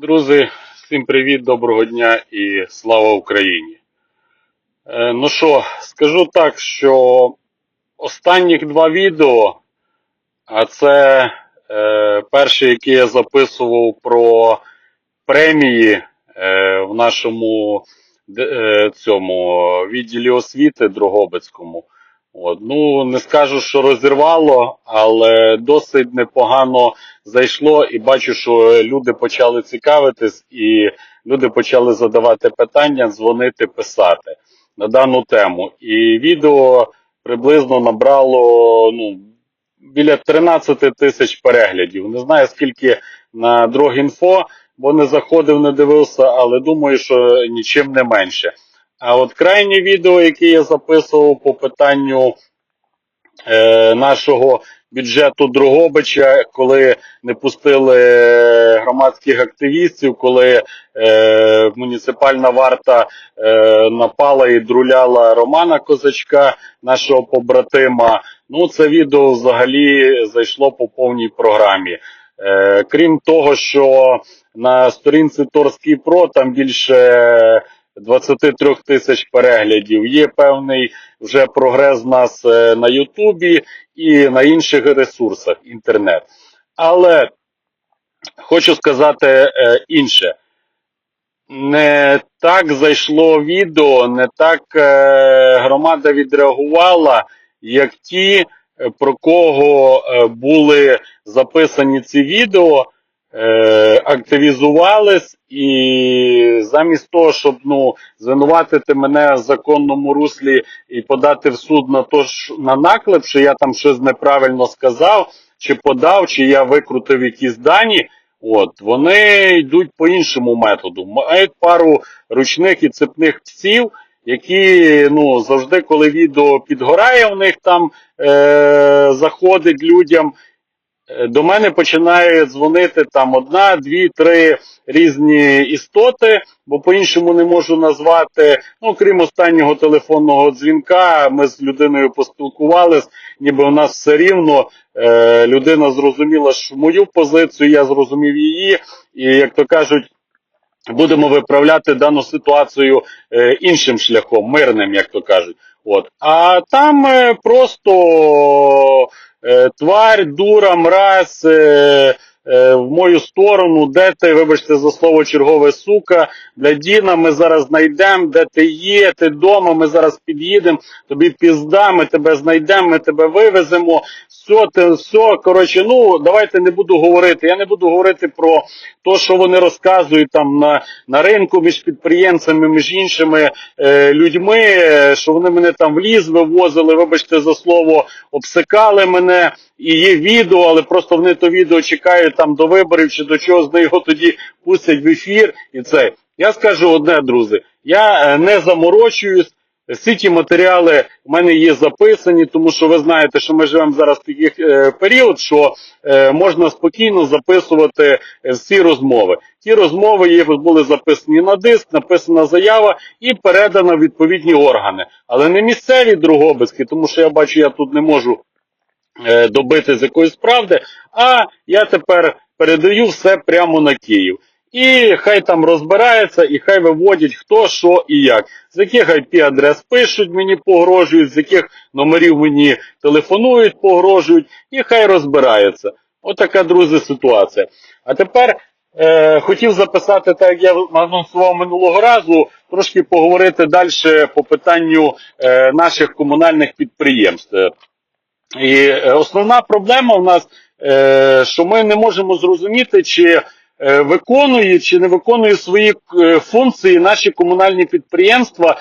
Друзі, всім привіт, доброго дня і слава Україні. Е, Ну що, скажу так, що останніх два відео, а це е, перше, яке я записував про премії е, в нашому е, цьому відділі освіти Дрогобицькому. От. Ну, не скажу, що розірвало, але досить непогано зайшло, і бачу, що люди почали цікавитись, і люди почали задавати питання, дзвонити, писати на дану тему. І відео приблизно набрало ну, біля 13 тисяч переглядів. Не знаю скільки на Дрогінфо, бо не заходив, не дивився, але думаю, що нічим не менше. А от крайнє відео, яке я записував по питанню е, нашого бюджету Дрогобича, коли не пустили громадських активістів, коли е, муніципальна варта е, напала і друляла Романа Козачка, нашого побратима. Ну, це відео взагалі зайшло по повній програмі. Е, крім того, що на сторінці Торський Про там більше 23 тисяч переглядів. Є певний вже прогрес нас е, на Ютубі і на інших ресурсах інтернет. Але хочу сказати е, інше. Не так зайшло відео, не так е, громада відреагувала, як ті, про кого були записані ці відео, е, активізувались і замість того, щоб ну, звинуватити мене в законному руслі і подати в суд на то, на наклеп, що я там щось неправильно сказав, чи подав, чи я викрутив якісь дані. От, вони йдуть по іншому методу. Мають пару ручних і цепних псів, які ну, завжди, коли відео підгорає, у них там е- заходить людям. Е, До мене починає дзвонити там одна, дві, три різні істоти, бо по-іншому не можу назвати. Ну, крім останнього телефонного дзвінка, ми з людиною поспілкувались, ніби у нас все рівно. Е, людина зрозуміла що мою позицію, я зрозумів її, і як то кажуть, будемо виправляти дану ситуацію е, іншим шляхом, мирним, як то кажуть. От. А там е, просто тварь, дура, мразь е, е, в мою сторону, де ти, вибачте за слово, чергове сука, для Діна, ми зараз знайдемо, де ти є, ти вдома, ми зараз під'їдемо, тобі пізда, ми тебе знайдемо, ми тебе вивеземо. Все, те, все, коротше, ну давайте не буду говорити. Я не буду говорити про те, що вони розказують там на, на ринку між підприємцями, між іншими е, людьми, е, що вони мене там в ліс вивозили, вибачте за слово, обсикали мене. І є відео, але просто вони то відео чекають там до виборів чи до чогось, вони його тоді пустять в ефір. І це. Я скажу одне, друзі, я е, не заморочуюсь. Всі ті матеріали в мене є записані, тому що ви знаєте, що ми живемо зараз в такий е, період, що е, можна спокійно записувати е, всі розмови. Ті розмови є, були записані на диск, написана заява і передана в відповідні органи. Але не місцеві Дрогобицькі, тому що я бачу, я тут не можу добити з якоїсь правди, а я тепер передаю все прямо на Київ. І хай там розбирається, і хай виводять хто, що і як. З яких IP-адрес пишуть, мені погрожують, з яких номерів мені телефонують, погрожують, і хай розбирається. Отака, друзі, ситуація. А тепер е, хотів записати, так як я анонсував минулого разу, трошки поговорити далі по питанню е, наших комунальних підприємств. І е, основна проблема в нас, е, що ми не можемо зрозуміти, чи е, виконує чи не виконує свої функції наші комунальні підприємства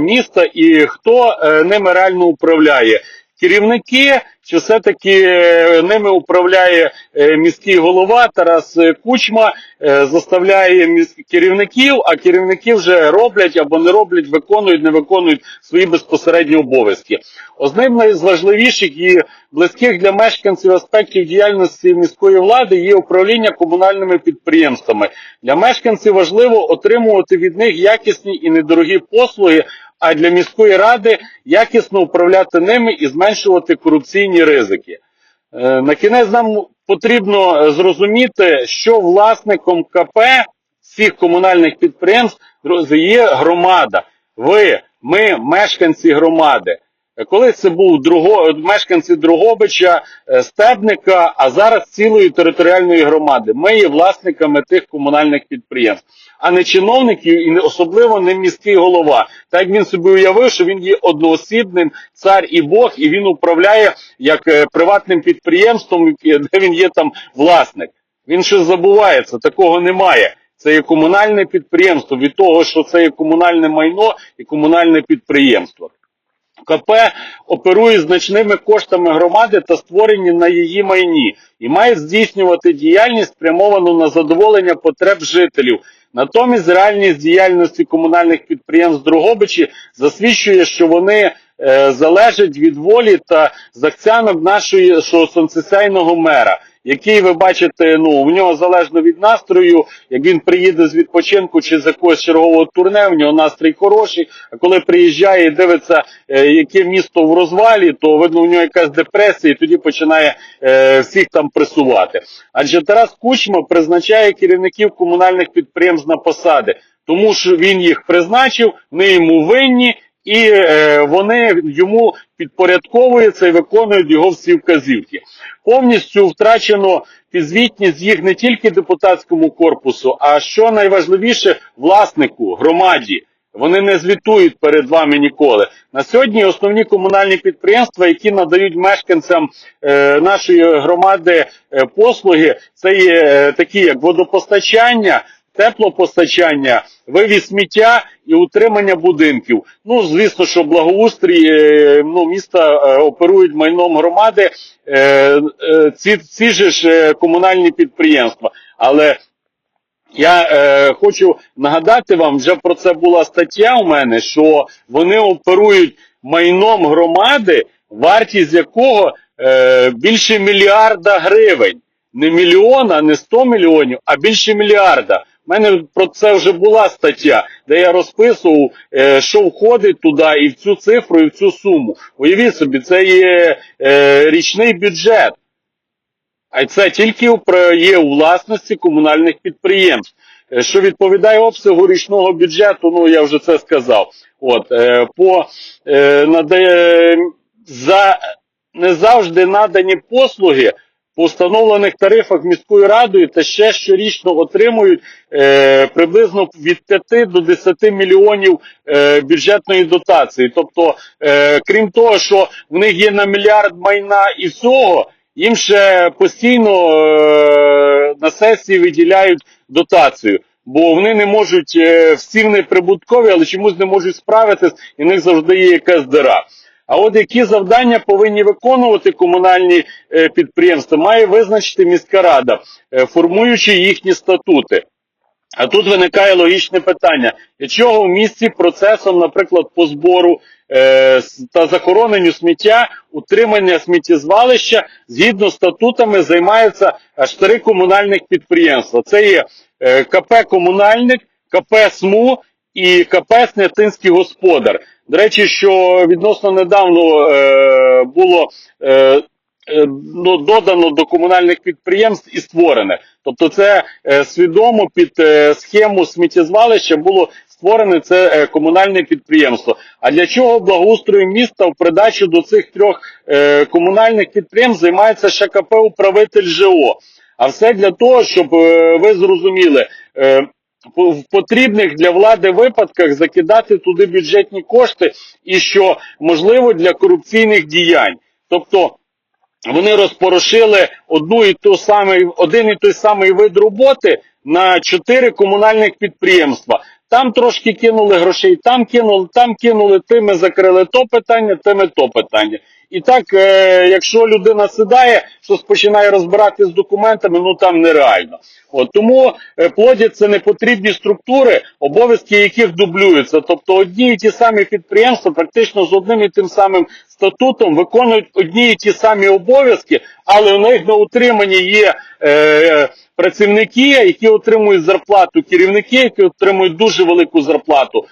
міста і хто ними реально управляє. Керівники, чи все-таки е, ними управляє е, міський голова Тарас е, Кучма, заставляє міс- керівників, а керівники вже роблять або не роблять, виконують, не виконують свої безпосередні обов'язки. Одним з важливіших і близьких для мешканців аспектів діяльності міської влади є управління комунальними підприємствами. Для мешканців важливо отримувати від них якісні і недорогі послуги, а для міської ради якісно управляти ними і зменшувати корупційні ризики. Е, На кінець нам потрібно е, зрозуміти, що власником КП всіх комунальних підприємств друзі, є громада. Ви, ми, мешканці громади. Е, Колись це був друго, мешканці Другобича, е, Стебника, а зараз цілої територіальної громади. Ми є власниками тих комунальних підприємств, а не чиновників і особливо не міський голова. Так він собі уявив, що він є одноосібним цар і Бог, і він управляє як е, приватним підприємством, е, де він є там власник. Він щось забувається, такого немає. Це є комунальне підприємство від того, що це є комунальне майно і комунальне підприємство. КП оперує значними коштами громади та створені на її майні і має здійснювати діяльність спрямовану на задоволення потреб жителів. Натомість реальність діяльності комунальних підприємств Дрогобичі засвідчує, що вони е, залежать від волі та захцянок нашої що, сонцесяйного мера, який ви бачите, ну в нього залежно від настрою, як він приїде з відпочинку чи з якогось чергового турне, в нього настрій хороший. А коли приїжджає і дивиться, е, яке місто в розвалі, то видно, у нього якась депресія, і тоді починає е, всіх там пресувати. Адже Тарас Кучма призначає керівників комунальних підприємств на посади, тому що він їх призначив, ми йому винні. І е, вони йому підпорядковуються і виконують його всі вказівки. Повністю втрачено підзвітність їх не тільки депутатському корпусу, а що найважливіше власнику, громаді. Вони не звітують перед вами ніколи. На сьогодні основні комунальні підприємства, які надають мешканцям е, нашої громади е, послуги, це є е, такі як водопостачання, теплопостачання, вивіз сміття і утримання будинків. Ну, звісно, що благоустрій е, ну, міста е, оперують майном громади е, ці, ці ж комунальні підприємства. Але я е, хочу нагадати вам, вже про це була стаття у мене, що вони оперують майном громади, вартість якого е, більше мільярда гривень. Не мільйона, не 100 мільйонів, а більше мільярда. У мене про це вже була стаття, де я розписував, е, що входить туди і в цю цифру, і в цю суму. Уявіть собі, це є е, річний бюджет. А це тільки є у власності комунальних підприємств. Е, Що відповідає обсягу річного бюджету, ну я вже це сказав. От по наде, за не завжди надані послуги по встановлених тарифах міською радою та ще щорічно отримують е, приблизно від 5 до 10 мільйонів е, бюджетної дотації. Тобто, е, крім того, що в них є на мільярд майна і всього, їм ще постійно е, на сесії виділяють дотацію. Бо вони не можуть, е, всі вони прибуткові, але чомусь не можуть справитись, і в них завжди є якась дира. А от які завдання повинні виконувати комунальні е, підприємства, має визначити міська рада, е, формуючи їхні статути. А тут виникає логічне питання: чого в місті процесом, наприклад, по збору е, та захороненню сміття, утримання сміттєзвалища згідно з статутами займаються аж три комунальних підприємства. Це є е, КП Комунальник, КП СМУ і КП Снятинський господар. До речі, що відносно недавно е, було е, е, ну, додано до комунальних підприємств і створене. Тобто, це е, свідомо під е, схему сміттєзвалища було створене це е, комунальне підприємство. А для чого благоустрою міста в придачу до цих трьох е, комунальних підприємств займається ще КП управитель ЖО? А все для того, щоб е, ви зрозуміли. Е, в потрібних для влади випадках закидати туди бюджетні кошти, і що можливо для корупційних діянь. Тобто вони розпорошили одну і ту самий, один і той самий вид роботи на чотири комунальних підприємства. Там трошки кинули грошей, там кинули, там кинули, тими закрили то питання, тими то питання. І так, е, якщо людина сідає, щось починає розбирати з документами, ну там нереально. От тому е, плодяться непотрібні структури, обов'язки яких дублюються. Тобто одні і ті самі підприємства практично з одним і тим самим статутом виконують одні і ті самі обов'язки, але у них на утриманні є е, працівники, які отримують зарплату, керівники, які отримують дуже велику зарплату.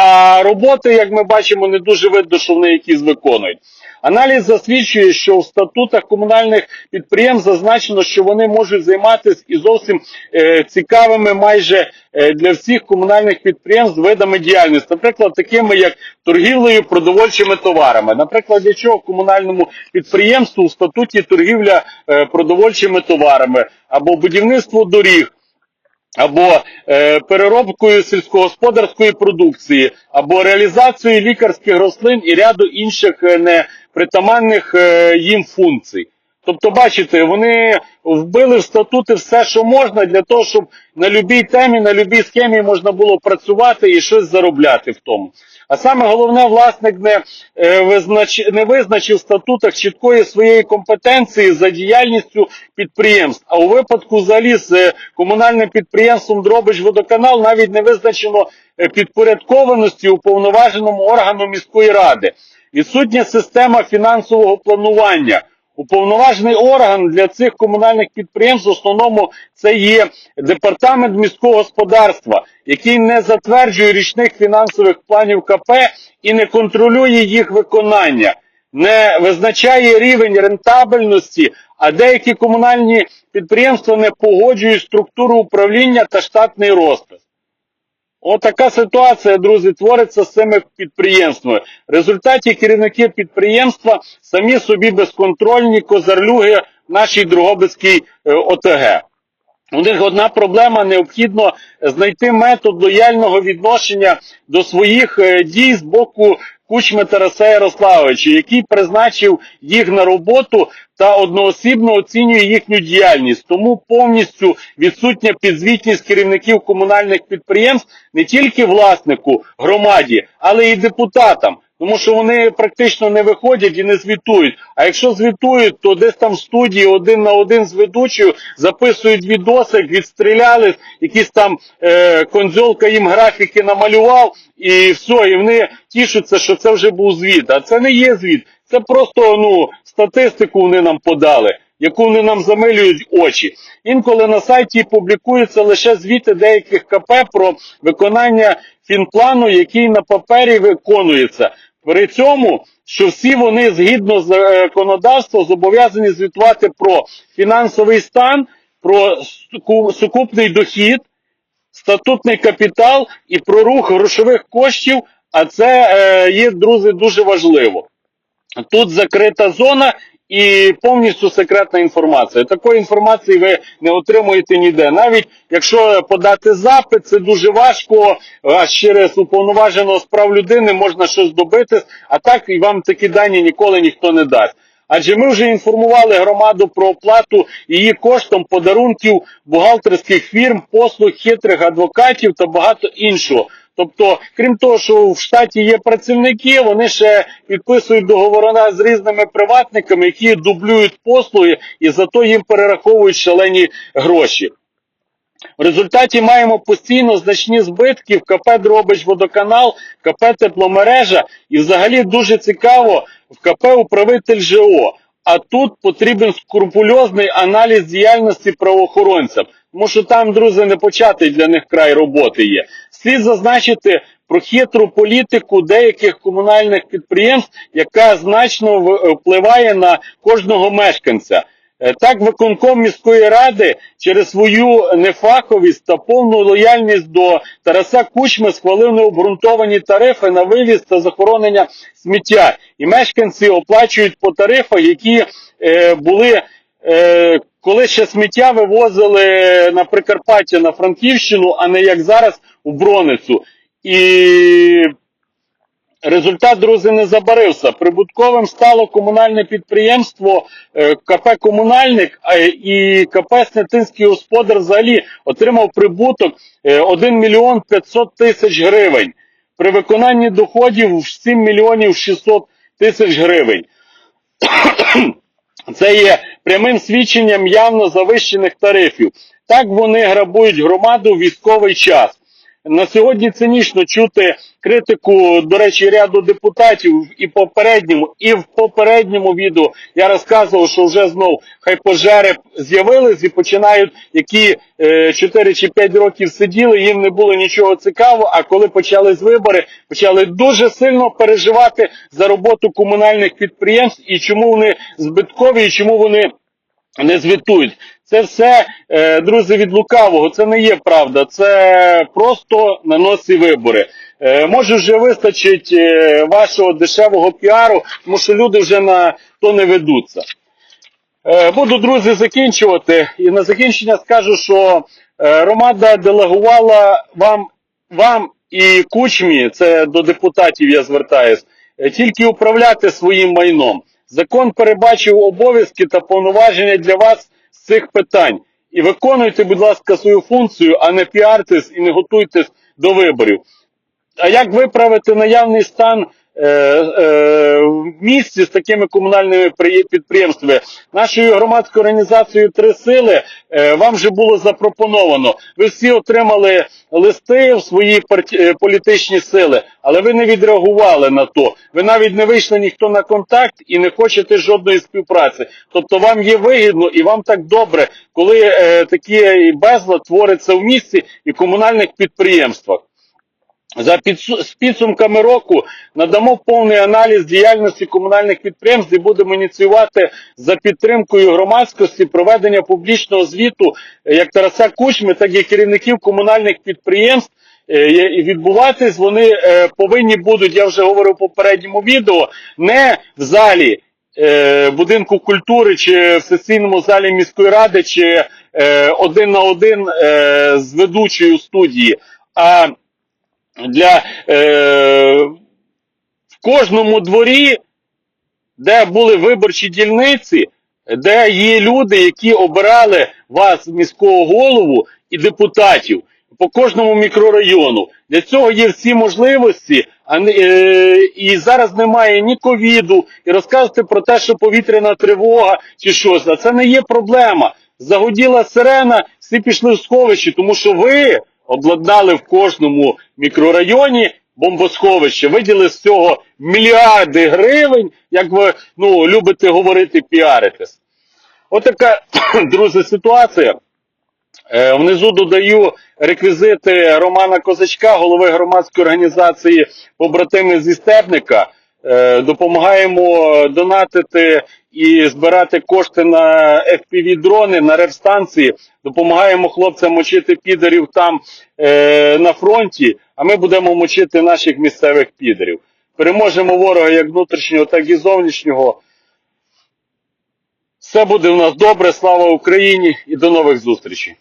А роботи, як ми бачимо, не дуже видно, що вони якісь виконують. Аналіз засвідчує, що в статутах комунальних підприємств зазначено, що вони можуть займатися і зовсім е, цікавими майже е, для всіх комунальних підприємств видами діяльності, наприклад, такими як торгівлею продовольчими товарами. Наприклад, для чого комунальному підприємству в статуті торгівля е, продовольчими товарами або будівництво доріг або е, переробкою сільськогосподарської продукції, або реалізацією лікарських рослин і ряду інших е, непритаманних е, їм функцій. Тобто, бачите, вони вбили в статути все, що можна, для того, щоб на любій темі, на любій схемі можна було працювати і щось заробляти в тому. А саме головне, власник не, е, не визначив в статутах чіткої своєї компетенції за діяльністю підприємств. А у випадку взагалі з е, комунальним підприємством Дробич Водоканал навіть не визначено е, підпорядкованості уповноваженому органу міської ради. Відсутня система фінансового планування. Уповноважений орган для цих комунальних підприємств в основному це є департамент міського господарства, який не затверджує річних фінансових планів КП і не контролює їх виконання, не визначає рівень рентабельності, а деякі комунальні підприємства не погоджують структуру управління та штатний розпис. Отака ситуація, друзі, твориться з цими підприємствами. В результаті керівники підприємства самі собі безконтрольні козарлюги в нашій Другобицькій е, ОТГ. У них одна проблема необхідно знайти метод лояльного відношення до своїх е, дій з боку Кучми Тараса Ярославовича, який призначив їх на роботу та одноосібно оцінює їхню діяльність. Тому повністю відсутня підзвітність керівників комунальних підприємств не тільки власнику громаді, але й депутатам. Тому що вони практично не виходять і не звітують. А якщо звітують, то десь там в студії один на один з ведучою записують відоси, відстріляли, якісь там е, конзьолка їм графіки намалював, і все, і вони тішуться, що це вже був звіт. А це не є звіт. Це просто ну статистику вони нам подали, яку вони нам замилюють очі. Інколи на сайті публікуються лише звіти деяких КП про виконання фінплану, який на папері виконується. При цьому, що всі вони згідно е, законодавством зобов'язані звітувати про фінансовий стан, про сукупний дохід, статутний капітал і про рух грошових коштів, а це е, є, друзі, дуже важливо. Тут закрита зона і повністю секретна інформація. Такої інформації ви не отримуєте ніде. Навіть якщо подати запит, це дуже важко, а через уповноваженого справ людини можна щось добитись, а так і вам такі дані ніколи ніхто не дасть. Адже ми вже інформували громаду про оплату її коштом подарунків бухгалтерських фірм, послуг хитрих адвокатів та багато іншого. Тобто, крім того, що в штаті є працівники, вони ще підписують договори з різними приватниками, які дублюють послуги і зато їм перераховують шалені гроші. В результаті маємо постійно значні збитки в КП Дробич Водоканал, КП Тепломережа і взагалі дуже цікаво в КП Управитель ЖО. А тут потрібен скрупульозний аналіз діяльності правоохоронцям, тому що там, друзі, не початий для них край роботи є. Слід зазначити про хитру політику деяких комунальних підприємств, яка значно впливає на кожного мешканця. Е, Так, виконком міської ради через свою нефаховість та повну лояльність до Тараса Кучми схвалив необґрунтовані тарифи на вивіз та захоронення сміття. І мешканці оплачують по тарифах, які е, були. Е, коли ще сміття вивозили на Прикарпаття на Франківщину, а не як зараз у Броницю. І Результат, друзі, не забарився. Прибутковим стало комунальне підприємство е, КП Комунальник і КП Снятинський господар взагалі отримав прибуток е, 1 мільйон 500 тисяч гривень. При виконанні доходів в 7 мільйонів 600 тисяч гривень. Це є прямим свідченням явно завищених тарифів. Так вони грабують громаду в військовий час. На сьогодні цинічно чути критику, до речі, ряду депутатів і попередньому, і в попередньому відео я розказував, що вже знов хай пожери з'явились і починають, які е, 4 чи 5 років сиділи, їм не було нічого цікавого. А коли почались вибори, почали дуже сильно переживати за роботу комунальних підприємств і чому вони збиткові, і чому вони не звітують. Це все, е, друзі, від лукавого. Це не є правда. Це просто на носі вибори. Е, може, вже вистачить е, вашого дешевого піару, тому що люди вже на то не ведуться. Буду, друзі, закінчувати. І на закінчення скажу, що громада делегувала вам, вам і кучмі, це до депутатів я звертаюсь, тільки управляти своїм майном. Закон перебачив обов'язки та повноваження для вас цих питань. І виконуйте, будь ласка, свою функцію, а не піартесь і не готуйтесь до виборів. А як виправити наявний стан е, е, в місті з такими комунальними підприємствами? Нашою громадською організацією Три сили е, вам вже було запропоновано. Ви всі отримали листи в свої парті- е, політичні сили, але ви не відреагували на то. Ви навіть не вийшли ніхто на контакт і не хочете жодної співпраці. Тобто вам є вигідно і вам так добре, коли е, такі безлад твориться в місті і комунальних підприємствах. За підсумками року надамо повний аналіз діяльності комунальних підприємств і будемо ініціювати за підтримкою громадськості проведення публічного звіту е, як Тараса Кучми, так і керівників комунальних підприємств. Е, І відбуватись вони е, повинні будуть, я вже говорив в попередньому відео, не в залі будинку культури чи в сесійному залі міської ради, чи один на один з ведучою студії. а для е, в кожному дворі, де були виборчі дільниці, де є люди, які обирали вас, міського голову і депутатів по кожному мікрорайону. Для цього є всі можливості, а не, е, і зараз немає ні ковіду, і розказувати про те, що повітряна тривога чи щось. А це не є проблема. Загуділа сирена, всі пішли в сховище, тому що ви обладнали в кожному мікрорайоні бомбосховище, виділи з цього мільярди гривень, як ви ну, любите говорити, піаритись. Отака, друзі, ситуація. Е, Внизу додаю реквізити Романа Козачка, голови громадської організації Побратими зі Степника. Е, Допомагаємо донатити і збирати кошти на FPV-дрони, на ревстанції. Допомагаємо хлопцям мочити підерів там е, на фронті, а ми будемо мочити наших місцевих підерів. Переможемо ворога як внутрішнього, так і зовнішнього. Все буде в нас добре. Слава Україні і до нових зустрічей.